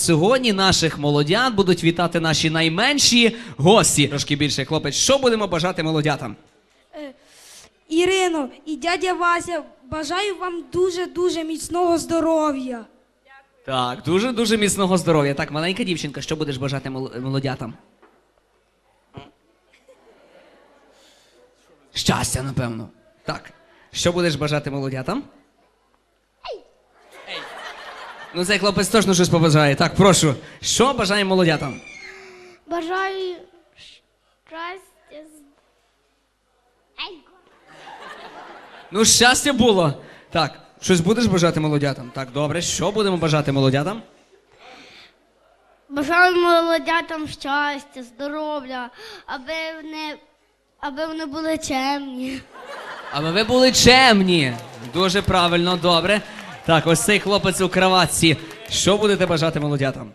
сьогодні наших молодят будуть вітати наші найменші гості. Трошки більше, хлопець. Що будемо бажати молодятам? Ірино і дядя Вася, бажаю вам дуже-дуже міцного здоров'я. Так, дуже дуже міцного здоров'я. Так, маленька дівчинка, що будеш бажати мол- молодятам? Щастя, напевно. Так. Що будеш бажати молодятам? Ну, цей хлопець точно щось побажає. Так, прошу. Що бажаємо молодятам? Бажаю щастя. Ей, Ну, щастя було. Так, щось будеш бажати молодятам? Так, добре. Що будемо бажати молодятам? Бажаю молодятам щастя, здоров'я, аби вони, аби вони були чемні. Аби ви були чемні. Дуже правильно, добре. Так, ось цей хлопець у кроватці. Що будете бажати молодятам?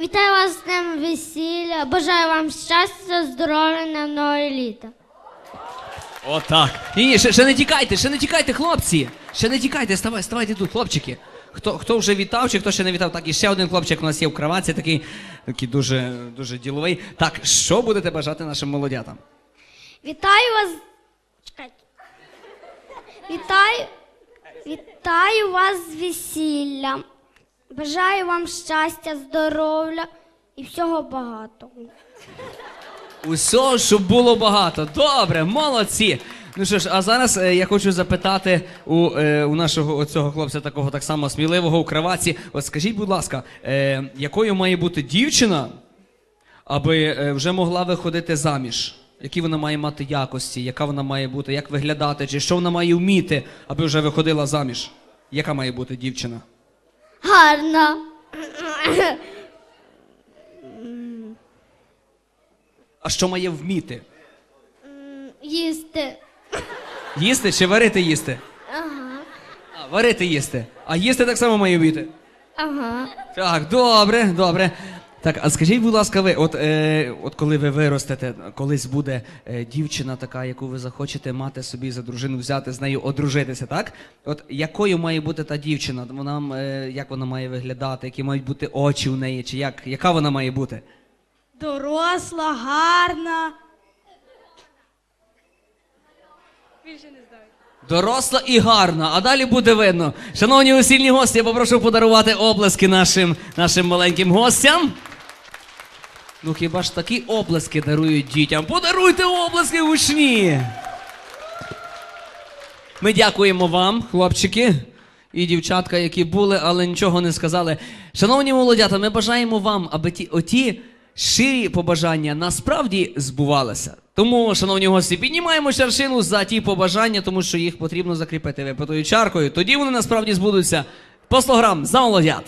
Вітаю вас з днем весілля. Бажаю вам щастя, здоров'я на нове літо. Отак. Ні, ні, ще, ще не тікайте, ще не тікайте, хлопці. Ще не тікайте, ставай, ставайте тут, хлопчики. Хто, хто вже вітав, чи хто ще не вітав, так і ще один хлопчик у нас є в кроватці, такий, такий дуже, дуже діловий. Так, що будете бажати нашим молодятам? Вітаю вас. Чекайте. Вітаю. Вітаю вас з весіллям. Бажаю вам щастя, здоров'я і всього багатого. Усього, щоб було багато. Добре, молодці. Ну що ж, а зараз е, я хочу запитати у, е, у нашого оцього хлопця, такого так само сміливого у кроватці. От скажіть, будь ласка, е, якою має бути дівчина, аби е, вже могла виходити заміж? Які вона має мати якості, яка вона має бути, як виглядати, чи що вона має вміти, аби вже виходила заміж? Яка має бути дівчина? Гарно. А що має вміти? Їсти. Їсти чи варити їсти? Ага. А, варити їсти. А їсти так само має вміти. Ага. Так, добре, добре. Так, а скажіть, будь ласка, ви, от, е, от коли ви виростете, колись буде е, дівчина така, яку ви захочете мати собі за дружину, взяти з нею одружитися, так? От якою має бути та дівчина? Вона е, як вона має виглядати, які мають бути очі у неї, чи як, яка вона має бути? Доросла, гарна. Більше не знаю. Доросла і гарна, а далі буде видно. Шановні усільні гості, я попрошу подарувати оплески нашим, нашим маленьким гостям. Ну хіба ж такі оплески дарують дітям? Подаруйте оплески гучні. Ми дякуємо вам, хлопчики і дівчатка, які були, але нічого не сказали. Шановні молодята, ми бажаємо вам, аби ті оті щирі побажання насправді збувалися. Тому, шановні гості, піднімаємо чаршину за ті побажання, тому що їх потрібно закріпити випитою чаркою. Тоді вони насправді збудуться. По 100 грам за молодят.